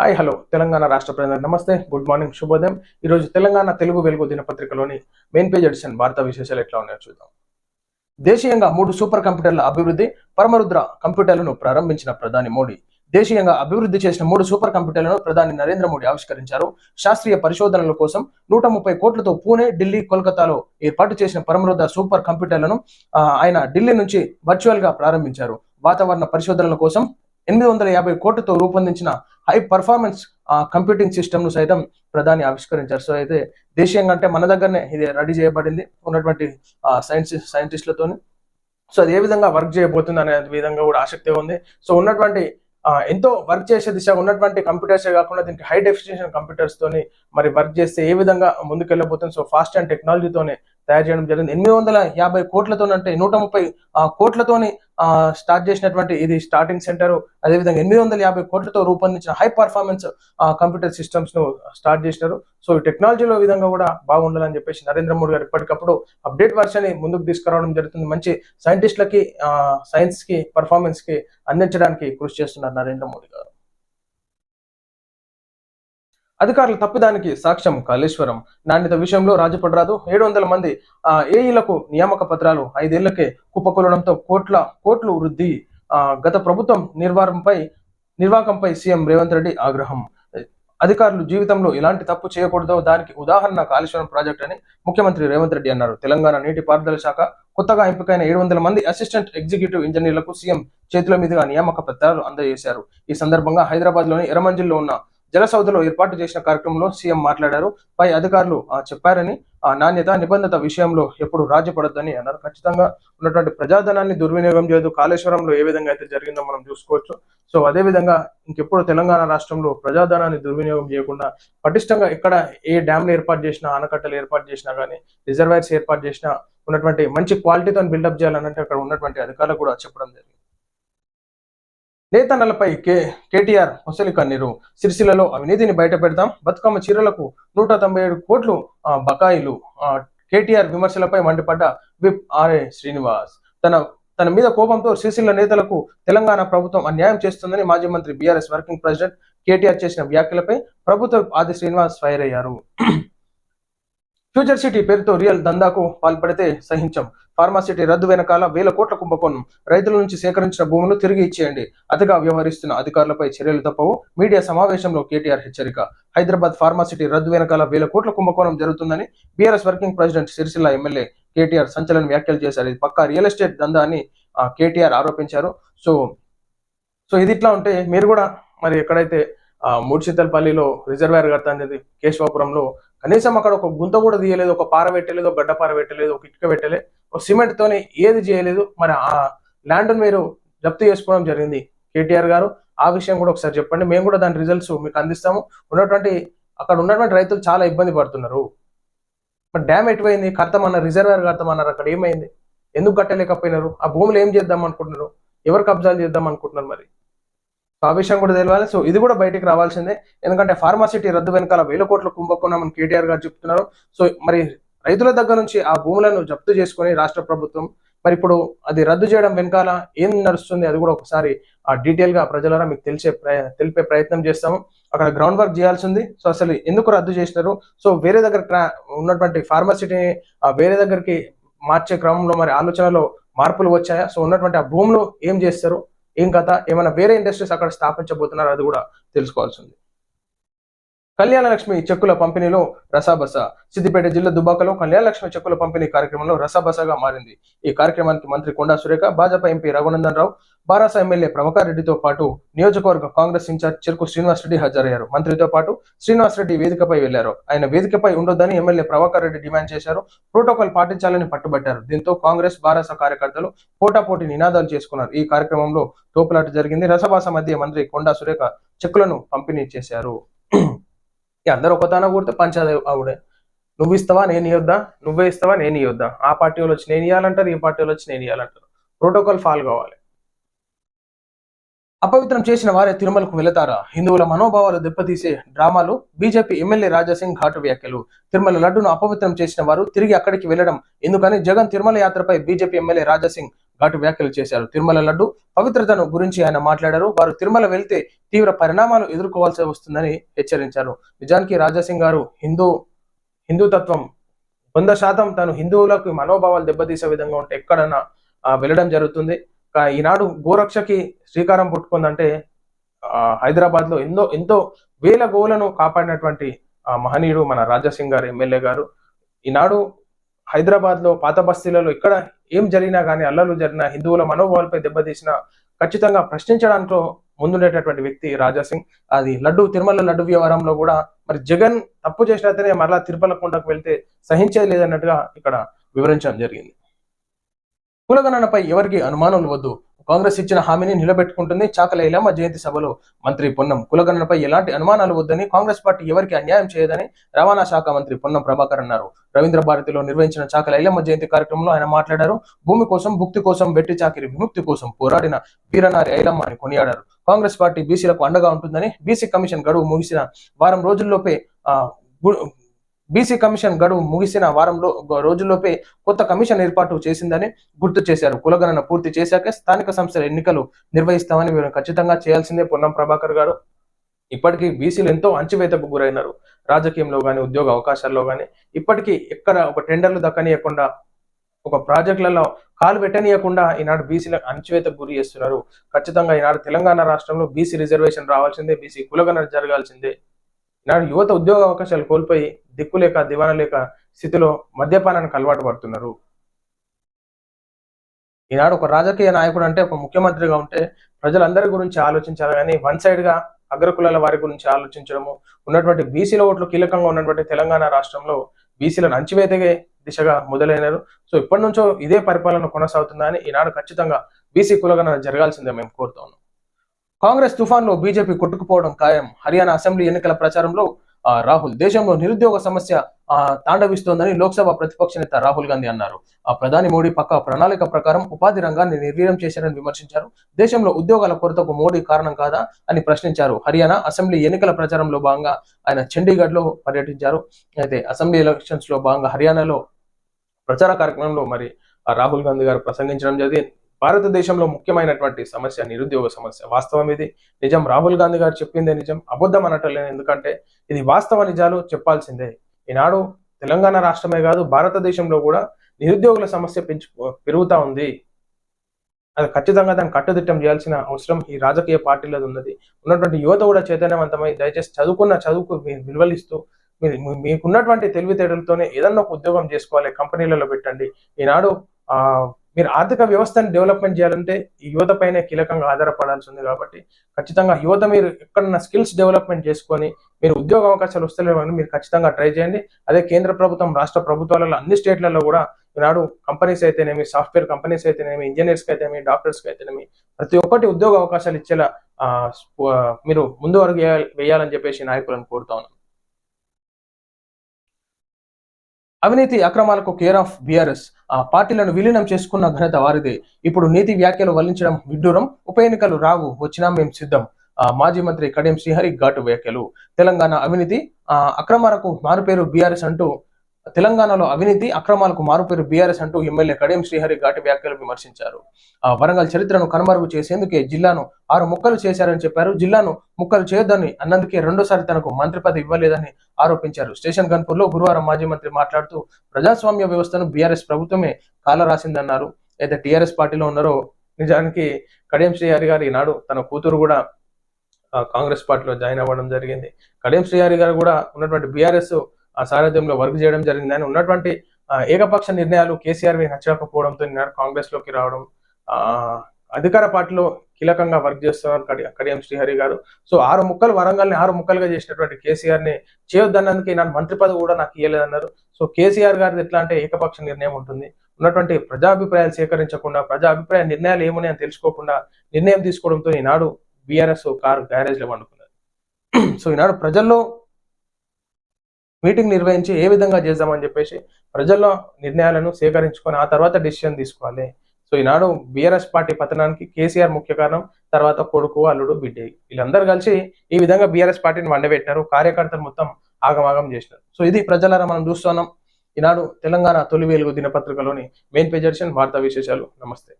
Hi hello Telangana రాష్ట్ర ప్రజలకు నమస్తే. గుడ్ మార్నింగ్ శుభోదయం. ఈరోజు తెలంగాణ తెలుగు వెలుగు దినపత్రికలోని మెయిన్ పేజ్ ఎడిషన్ వార్తా విశేషాలు ఎట్లా ఉన్నాయో చూద్దాం. దేశీయంగా మూడు సూపర్ కంప్యూటర్ల అభివృద్ధి పరమరుద్ర కంప్యూటర్లను ప్రారంభించిన ప్రధాని మోడీ. దేశీయంగా అభివృద్ధి చేసిన మూడు సూపర్ కంప్యూటర్లను ప్రధాని నరేంద్ర మోడీ ఆవిష్కరించారు. శాస్త్రీయ పరిశోధనల కోసం నూట ముప్పై కోట్లతో పూణే ఢిల్లీ కోల్కతాలో ఏర్పాటు చేసిన పరమరుద్ర సూపర్ కంప్యూటర్లను ఆయన ఢిల్లీ నుంచి వర్చువల్గా ప్రారంభించారు. వాతావరణ పరిశోధనల కోసం ఎనిమిది వందల యాభై కోట్లతో రూపొందించిన హై పర్ఫార్మెన్స్ కంప్యూటింగ్ సిస్టమ్ను సైతం ప్రధాని ఆవిష్కరించారు. సో అయితే దేశీయంగా అంటే మన దగ్గరనే ఇది రెడీ చేయబడింది ఉన్నటువంటి సైన్స్ సైంటిస్టులతో సో అది ఏ విధంగా వర్క్ చేయబోతుంది అనే విధంగా కూడా ఆసక్తి ఉంది. సో ఉన్నటువంటి ఎంతో వర్క్ చేసే దిశ ఉన్నటువంటి కంప్యూటర్స్ కాకుండా దీనికి హై డెఫినేషన్ కంప్యూటర్స్ తోని మరి వర్క్ చేస్తే ఏ విధంగా ముందుకు వెళ్ళబోతుంది సో ఫాస్ట్ అండ్ టెక్నాలజీతోనే తయారు చేయడం జరిగింది. ఎనిమిది వందల యాభై కోట్లతో అంటే నూట ముప్పై ఆ, కోట్లతోని స్టార్ట్ చేసినటువంటి ఇది స్టార్టింగ్ సెంటర్. అదేవిధంగా ఎనిమిది వందల యాభై కోట్లతో రూపొందించిన హై పర్ఫార్మెన్స్ కంప్యూటర్ సిస్టమ్స్ను స్టార్ట్ చేసినారు. సో ఈ టెక్నాలజీలో విధంగా కూడా బాగుండాలని చెప్పేసి నరేంద్ర మోడీ గారు ఎప్పటికప్పుడు అప్డేట్ వర్షన్ ముందుకు తీసుకురావడం జరుగుతుంది. మంచి సైంటిస్టులకి సైన్స్కి పర్ఫార్మెన్స్కి అందించడానికి కృషి చేస్తున్నారు నరేంద్ర మోడీ గారు. అధికారుల తప్పిదానికి సాక్ష్యం కాళేశ్వరం. నాణ్యత విషయంలో రాజపడరాదు. ఏడు వందల మంది ఆ, ఏఈలకు నియామక పత్రాలు ఐదేళ్ళకే కుప్పకూలడంతో కోట్ల కోట్లు వృద్ధి. ఆ, గత ప్రభుత్వం నిర్వాహంపై నిర్వాహకంపై సీఎం రేవంత్ రెడ్డి ఆగ్రహం. అధికారులు జీవితంలో ఎలాంటి తప్పు చేయకూడదో దానికి ఉదాహరణ కాళేశ్వరం ప్రాజెక్ట్ అని ముఖ్యమంత్రి రేవంత్ రెడ్డి అన్నారు. తెలంగాణ నీటి పారుదల శాఖ కొత్తగా ఎంపికైన ఏడు వందల మంది అసిస్టెంట్ ఎగ్జిక్యూటివ్ ఇంజనీర్లకు సీఎం చేతుల మీదుగా నియామక పత్రాలు అందజేశారు. ఈ సందర్భంగా హైదరాబాద్లోని ఎర్రమంజిల్లో ఉన్న జలసౌధలో ఏర్పాటు చేసిన కార్యక్రమంలో సీఎం మాట్లాడారు. పై అధికారులు ఆ, చెప్పారని ఆ నాణ్యత నిబంధత విషయంలో ఎప్పుడు రాజపడొద్దని అన్నారు. ఖచ్చితంగా ఉన్నటువంటి ప్రజాధనాన్ని దుర్వినియోగం చేయదు. కాళేశ్వరంలో ఏ విధంగా అయితే జరిగిందో మనం చూసుకోవచ్చు. సో అదే విధంగా ఇంకెప్పుడు తెలంగాణ రాష్ట్రంలో ప్రజాధనాన్ని దుర్వినియోగం చేయకుండా పటిష్టంగా ఎక్కడ ఏ డ్యామ్లు ఏర్పాటు చేసినా ఆనకట్టలు ఏర్పాటు చేసినా కానీ రిజర్వాయర్స్ ఏర్పాటు చేసినా ఉన్నటువంటి మంచి క్వాలిటీతో బిల్డప్ చేయాలనంటే అక్కడ ఉన్నటువంటి అధికారులు కూడా చెప్పడం జరిగింది. నేతన్నలపై కే కేటీఆర్ ముసలి కన్నీరు. సిరిసిల్లలో అవినీతిని బయట పెడతాం బతుకమ్మ చీరలకు నూట తొంభై ఏడు కోట్లు బకాయిలు. కేటీఆర్ విమర్శలపై మండిపడ్డ విప్ ఆర్ఏ శ్రీనివాస్. తన తన మీద కోపంతో సిరిసిల్ల నేతలకు తెలంగాణ ప్రభుత్వం అన్యాయం చేస్తుందని మాజీ మంత్రి బీఆర్ఎస్ వర్కింగ్ ప్రెసిడెంట్ కేటీఆర్ చేసిన వ్యాఖ్యలపై ప్రభుత్వ ఆది శ్రీనివాస్ ఫైర్ అయ్యారు. ఫ్యూచర్ సిటీ పేరుతో రియల్ దందాకు పాల్పడితే సహించం. ఫార్మాసిటీ రద్దు వెనకాల వేల కోట్ల కుంభకోణం. రైతుల నుంచి సేకరించిన భూములు తిరిగి ఇచ్చేయండి. అతిగా వ్యవహరిస్తున్న అధికారులపై చర్యలు తప్పవు. మీడియా సమావేశంలో కేటీఆర్ హెచ్చరిక. హైదరాబాద్ ఫార్మాసిటీ రద్దు వెనకాల వేల కోట్ల కుంభకోణం జరుగుతుందని BRS working president Sircilla MLA KTR సంచలన వ్యాఖ్యలు చేశారు. ఇది పక్కా రియల్ ఎస్టేట్ దందా అని కేటీఆర్ ఆరోపించారు. సో సో ఇది ఇట్లా ఉంటే మీరు కూడా మరి ఎక్కడైతే ఆ, రిజర్వేర్ కడతా అనేది కేశవాపురంలో కనీసం అక్కడ ఒక గుంత కూడా తీయలేదు ఒక పార పెట్టలేదు ఒక గడ్డ పార పెట్టలేదు ఒక ఇటుక పెట్టలేదు ఒక సిమెంట్ తోని ఏది చేయలేదు. మరి ఆ ల్యాండ్ మీరు జప్తు చేసుకోవడం జరిగింది. కేటీఆర్ గారు ఆ విషయం కూడా ఒకసారి చెప్పండి. మేము కూడా దాని రిజల్ట్స్ మీకు అందిస్తాము. ఉన్నటువంటి అక్కడ ఉన్నటువంటి రైతులు చాలా ఇబ్బంది పడుతున్నారు. మరి డ్యామ్ ఎటువైంది? కడతామన్న రిజర్వేర్ కడతామన్నారు అక్కడ ఏమైంది? ఎందుకు కట్టలేకపోయినారు? ఆ భూములు ఏం చేద్దాం అనుకుంటున్నారు? ఎవరు కబ్జాలు చేద్దాం అనుకుంటున్నారు మరి? ఆ విషయం కూడా తెలియాలి సో ఇది కూడా బయటికి రావాల్సిందే. ఎందుకంటే ఫార్మాసిటీ రద్దు వెనకాల వేల కోట్ల కుంభకోణం అని కేటీఆర్ గారు చెప్తున్నారు. సో మరి రైతుల దగ్గర నుంచి ఆ భూములను జప్తు చేసుకుని రాష్ట్ర ప్రభుత్వం మరి ఇప్పుడు అది రద్దు చేయడం వెనకాల ఏం నడుస్తుంది అది కూడా ఒకసారి ఆ డీటెయిల్గా ప్రజలరా మీకు తెలిసే తెలిపే ప్రయత్నం చేస్తాము. అక్కడ గ్రౌండ్ వర్క్ చేయాల్సి ఉంది. సో అసలు ఎందుకు రద్దు చేసినారు? సో వేరే దగ్గర ట్రా- ఉన్నటువంటి ఫార్మాసిటీని వేరే దగ్గరికి మార్చే క్రమంలో మరి ఆలోచనలో మార్పులు వచ్చాయా? సో ఉన్నటువంటి ఆ భూములు ఏం చేస్తారు? ఏం కథ? ఏమైనా వేరే ఇండస్ట్రీస్ అక్కడ స్థాపించబోతున్నారు అది కూడా తెలుసుకోవాల్సింది కళ్యాణలక్ష్మి చెక్కుల పంపిణీలో రసాబస. సిద్దిపేట జిల్లా దుబాకలో కళ్యాణలక్ష్మి చెక్కుల పంపిణీ కార్యక్రమంలో రసాబసగా మారింది. ఈ కార్యక్రమానికి మంత్రి కొండా సురేఖ భాజపా ఎంపీ రఘునందన్ రావు బారాస ఎమ్మెల్యే ప్రభాకర్రెడ్డితో పాటు నియోజకవర్గ కాంగ్రెస్ ఇన్ఛార్జ్ చెరుకు శ్రీనివాస్ రెడ్డి హాజరయ్యారు. మంత్రితో పాటు శ్రీనివాస్ రెడ్డి వేదికపై వెళ్ళారు. ఆయన వేదికపై ఉండొద్దని ఎమ్మెల్యే ప్రభాకర్ రెడ్డి డిమాండ్ చేశారు. ప్రోటోకాల్ పాటించాలని పట్టుబట్టారు. దీంతో కాంగ్రెస్ బారాస కార్యకర్తలు పోటాపోటీ నినాదాలు చేసుకున్నారు. ఈ కార్యక్రమంలో తోపులాట జరిగింది. రసభాస మధ్య మంత్రి కొండా సురేఖ చెక్కులను పంపిణీ చేశారు. అందరు ఒకతాన కూడితే పంచాదే ఆవిడే నువ్వు ఇస్తావా నేను ఇవ్వద్దా నువ్వే ఇస్తావా నేను ఇవ్వద్దా ఆ పార్టీ వాళ్ళు వచ్చి నేను ఇవ్వాలంటారు ఈ పార్టీ వాళ్ళు వచ్చి నేను ఇవ్వాలంటారు ప్రోటోకాల్ ఫాలో కావాలి. అపవిత్రం చేసిన వారే తిరుమలకు వెళతారా? హిందువుల మనోభావాలు దెబ్బతీసే డ్రామాలు బీజేపీ ఎమ్మెల్యే రాజాసింగ్ ఘాటు వ్యాఖ్యలు. తిరుమల లడ్డును అపవిత్రం చేసిన వారు తిరిగి అక్కడికి వెళ్ళడం ఎందుకని? జగన్ తిరుమల యాత్రపై బీజేపీ ఎమ్మెల్యే రాజాసింగ్ ఘాటు వ్యాఖ్యలు చేశారు. తిరుమల లడ్డు పవిత్రతను గురించి ఆయన మాట్లాడారు. వారు తిరుమల వెళ్తే తీవ్ర పరిణామాలు ఎదుర్కోవాల్సి వస్తుందని హెచ్చరించారు. నిజానికి రాజాసింగ్ గారు హిందూ హిందూ తత్వం వంద శాతం తను హిందువులకు మనోభావాలు దెబ్బతీసే విధంగా ఉంటే ఎక్కడన్నా వెళ్ళడం జరుగుతుంది. ఈనాడు గోరక్షకి శ్రీకారం పుట్టుకుందంటే ఆ, హైదరాబాద్లో ఎంతో ఎంతో వేల గోవులను కాపాడినటువంటి ఆ, మహనీయుడు మన రాజాసింగ్ గారు ఎమ్మెల్యే గారు. ఈనాడు హైదరాబాద్లో పాత బస్తీలలో ఇక్కడ ఏం జరిగినా కానీ అల్లర్లు జరిగిన హిందువుల మనోభావాలపై దెబ్బతీసిన ఖచ్చితంగా ప్రశ్నించడానికి ముందుండేటటువంటి వ్యక్తి రాజాసింగ్ అది లడ్డు తిరుమల లడ్డు వ్యవహారంలో కూడా మరి జగన్ తప్పు చేసినట్లనే మరలా తిరుపల కొండకు వెళ్తే సహించేది లేదన్నట్టుగా ఇక్కడ వివరించడం జరిగింది. కులగణనపై ఎవరికి అనుమానం వద్దు. కాంగ్రెస్ ఇచ్చిన హామీని నిలబెట్టుకుంటుంది చాకలైలమ్మ జయంతి సభలో. మంత్రి పొన్నం కులగణనపై ఎలాంటి అనుమానాలు వద్దని కాంగ్రెస్ పార్టీ ఎవరికి అన్యాయం చేయదని రవాణా శాఖ మంత్రి పొన్నం ప్రభాకర్ అన్నారు. రవీంద్ర భారతిలో నిర్వహించిన చాకల ఐలమ్మ జయంతి కార్యక్రమంలో ఆయన మాట్లాడారు. భూమి కోసం భుక్తి కోసం వెట్టి చాకిరి విముక్తి కోసం పోరాడిన వీరనారి ఐలమ్మ అని కొనియాడారు. కాంగ్రెస్ పార్టీ బీసీలకు అండగా ఉంటుందని బీసీ కమిషన్ గడువు ముగిసిన వారం రోజుల్లోపే ఆ, బీసీ కమిషన్ గడువు ముగిసిన వారంలో రోజుల్లోపే కొత్త కమిషన్ ఏర్పాటు చేసిందని గుర్తు చేశారు. కులగణన పూర్తి చేశాకే స్థానిక సంస్థల ఎన్నికలు నిర్వహిస్తామని వీరు ఖచ్చితంగా చేయాల్సిందే పొన్నం ప్రభాకర్ గారు. ఇప్పటికీ బీసీలు ఎంతో అంచువేతకు గురైనారు. రాజకీయంలో కానీ ఉద్యోగ అవకాశాల్లో కానీ ఇప్పటికీ ఎక్కడ ఒక టెండర్లు దక్కనీయకుండా ఒక ప్రాజెక్టులలో కాలు పెట్టనీయకుండా ఈనాడు బీసీల అంచువేతకు గురి చేస్తున్నారు. ఖచ్చితంగా ఈనాడు తెలంగాణ రాష్ట్రంలో బీసీ రిజర్వేషన్ రావాల్సిందే బీసీ కులగణన జరగాల్సిందే. ఈనాడు యువత ఉద్యోగ అవకాశాలు కోల్పోయి దిక్కులేక దివాన లేక స్థితిలో మద్యపానానికి అలవాటు పడుతున్నారు. ఈనాడు ఒక రాజకీయ నాయకుడు అంటే ఒక ముఖ్యమంత్రిగా ఉంటే ప్రజలందరి గురించి ఆలోచించాలి కానీ వన్ సైడ్గా అగ్రకులాల వారి గురించి ఆలోచించడము ఉన్నటువంటి బీసీల ఓట్లు కీలకంగా ఉన్నటువంటి తెలంగాణ రాష్ట్రంలో బీసీలను అంచివేతగే దిశగా మొదలైనారు. సో ఇప్పటి నుంచో ఇదే పరిపాలన కొనసాగుతుందని ఈనాడు ఖచ్చితంగా బీసీ కులగణన జరగాల్సిందే మేము కోరుతా కాంగ్రెస్ తుఫాన్లో బీజేపీ కొట్టుకుపోవడం ఖాయం. హర్యానా అసెంబ్లీ ఎన్నికల ప్రచారంలో ఆ, రాహుల్. దేశంలో నిరుద్యోగ సమస్య ఆ, తాండవిస్తోందని లోక్సభ ప్రతిపక్ష నేత రాహుల్ గాంధీ అన్నారు. ఆ ప్రధాని మోడీ పక్క ప్రణాళిక ప్రకారం ఉపాధి రంగాన్ని నిర్వీర్యం చేశారని విమర్శించారు. దేశంలో ఉద్యోగాల కొరతకు మోడీ కారణం కాదా అని ప్రశ్నించారు. హర్యానా అసెంబ్లీ ఎన్నికల ప్రచారంలో భాగంగా ఆయన చండీగఢ్లో పర్యటించారు. అయితే అసెంబ్లీ ఎలక్షన్స్లో భాగంగా హర్యానాలో ప్రచార కార్యక్రమంలో మరి రాహుల్ గాంధీ గారు ప్రసంగించడం జరిగింది. భారతదేశంలో ముఖ్యమైనటువంటి సమస్య నిరుద్యోగ సమస్య. వాస్తవం ఇది. నిజం. రాహుల్ గాంధీ గారు చెప్పిందే నిజం. అబద్ధం అనటలేదు ఎందుకంటే ఇది వాస్తవ నిజాలు చెప్పాల్సిందే. ఈనాడు తెలంగాణ రాష్ట్రమే కాదు భారతదేశంలో కూడా నిరుద్యోగుల సమస్య పెంచు పెరుగుతా ఉంది. అది ఖచ్చితంగా దాన్ని కట్టుదిట్టం చేయాల్సిన అవసరం ఈ రాజకీయ పార్టీలది ఉన్నది. ఉన్నటువంటి యువత కూడా చైతన్యవంతమై దయచేసి చదువుకున్న చదువుకు విలువలిస్తూ మీరు మీకున్నటువంటి తెలివితేటలతోనే ఏదన్నా ఒక ఉద్యోగం చేసుకోవాలి. కంపెనీలలో పెట్టండి. ఈనాడు ఆ మీరు ఆర్థిక వ్యవస్థను డెవలప్మెంట్ చేయాలంటే యువత పైన కీలకంగా ఆధారపడాల్సి ఉంది కాబట్టి ఖచ్చితంగా యువత మీరు ఎక్కడన్నా స్కిల్స్ డెవలప్మెంట్ చేసుకొని మీరు ఉద్యోగ అవకాశాలు వస్తలేవని మీరు ఖచ్చితంగా ట్రై చేయండి. అదే కేంద్ర ప్రభుత్వం రాష్ట్ర ప్రభుత్వాలలో అన్ని స్టేట్లలో కూడా ఈనాడు కంపెనీస్ అయితేనేమి సాఫ్ట్వేర్ కంపెనీస్ అయితేనేమి ఇంజనీర్స్కి అయితేనేమి డాక్టర్స్కి అయితేనేమి ప్రతి ఒక్కటి ఉద్యోగ అవకాశాలు ఇచ్చేలా మీరు ముందు వరకు వేయాలి- వేయాలని చెప్పేసి నాయకులను కోరుతా ఉన్నాను. అవినీతి అక్రమాలకు కేర్ ఆఫ్ బీఆర్ఎస్. ఆ పార్టీలను విలీనం చేసుకున్న ఘనత వారిదే. ఇప్పుడు నీతి వ్యాఖ్యలు వల్లించడం విడ్డూరం. ఉప ఎన్నికలు రావు వచ్చినా మేము సిద్ధం. ఆ, మాజీ మంత్రి కడియం శ్రీహరి ఘాటు వ్యాఖ్యలు. తెలంగాణ అవినీతి ఆ, అక్రమాలకు మారుపేరు బీఆర్ఎస్ అంటూ తెలంగాణలో అవినీతి అక్రమాలకు మారుపేరు బీఆర్ఎస్ అంటూ ఎమ్మెల్యే కడియం శ్రీహరి ఘాటి వ్యాఖ్యలు విమర్శించారు. ఆ, వరంగల్ చరిత్రను కనుమరుగు చేసేందుకే జిల్లాను ఆరు ముక్కలు చేశారని చెప్పారు. జిల్లాను ముక్కలు చేయొద్దని అన్నందుకే రెండోసారి తనకు మంత్రి పదవి ఇవ్వలేదని ఆరోపించారు. స్టేషన్ గన్పూర్లో గురువారం మాజీ మంత్రి మాట్లాడుతూ ప్రజాస్వామ్య వ్యవస్థను బీఆర్ఎస్ ప్రభుత్వమే కాలరాసిందన్నారు. అయితే టీఆర్ఎస్ పార్టీలో ఉన్నారో నిజానికి కడియం శ్రీహరి గారు ఈనాడు తన కూతురు కూడా కాంగ్రెస్ పార్టీలో జాయిన్ అవ్వడం జరిగింది. కడియం శ్రీహరి గారు కూడా ఉన్నటువంటి బీఆర్ఎస్ సారథ్యంలో వర్క్ చేయడం జరిగింది. అని ఉన్నటువంటి ఏకపక్ష నిర్ణయాలు కేసీఆర్ నచ్చకపోవడంతో నిన్న కాంగ్రెస్లోకి రావడం అధికార పార్టీలో కీలకంగా వర్క్ చేస్తున్నారు కడి కడియం శ్రీహరి గారు. సో ఆరు ముక్కలు వరంగల్ని ఆరు ముక్కలుగా చేసినటువంటి కేసీఆర్ని చేయొద్దన్నందుకే నా మంత్రి పదవి కూడా నాకు ఇవ్వలేదన్నారు సో కేసీఆర్ గారిది ఎట్లా అంటే ఏకపక్ష నిర్ణయం ఉంటుంది. ఉన్నటువంటి ప్రజాభిప్రాయాలు సేకరించకుండా ప్రజా అభిప్రాయ నిర్ణయాలు ఏమని అని తెలుసుకోకుండా నిర్ణయం తీసుకోవడంతో ఈనాడు బీఆర్ఎస్ కారు గ్యారేజ్లో వండుకున్నారు సో ఈనాడు ప్రజల్లో మీటింగ్ నిర్వహించి ఏ విధంగా చేద్దామని చెప్పేసి ప్రజల్లో నిర్ణయాలను సేకరించుకొని ఆ తర్వాత డిసిషన్ తీసుకోవాలి. సో ఈనాడు బీఆర్ఎస్ పార్టీ పతనానికి కేసీఆర్ ముఖ్య కారణం తర్వాత కొడుకు అల్లుడు బిడ్డే. వీళ్ళందరూ కలిసి ఈ విధంగా బీఆర్ఎస్ పార్టీని వండబెట్టారు కార్యకర్తలు మొత్తం ఆగమాగం చేసినారు. సో ఇది ప్రజలారా మనం చూస్తున్నాం. ఈనాడు తెలంగాణ తొలి వెలుగు దినపత్రికలోని మెయిన్ పేజ్ ఎడిషన్ వార్తా విశేషాలు. నమస్తే.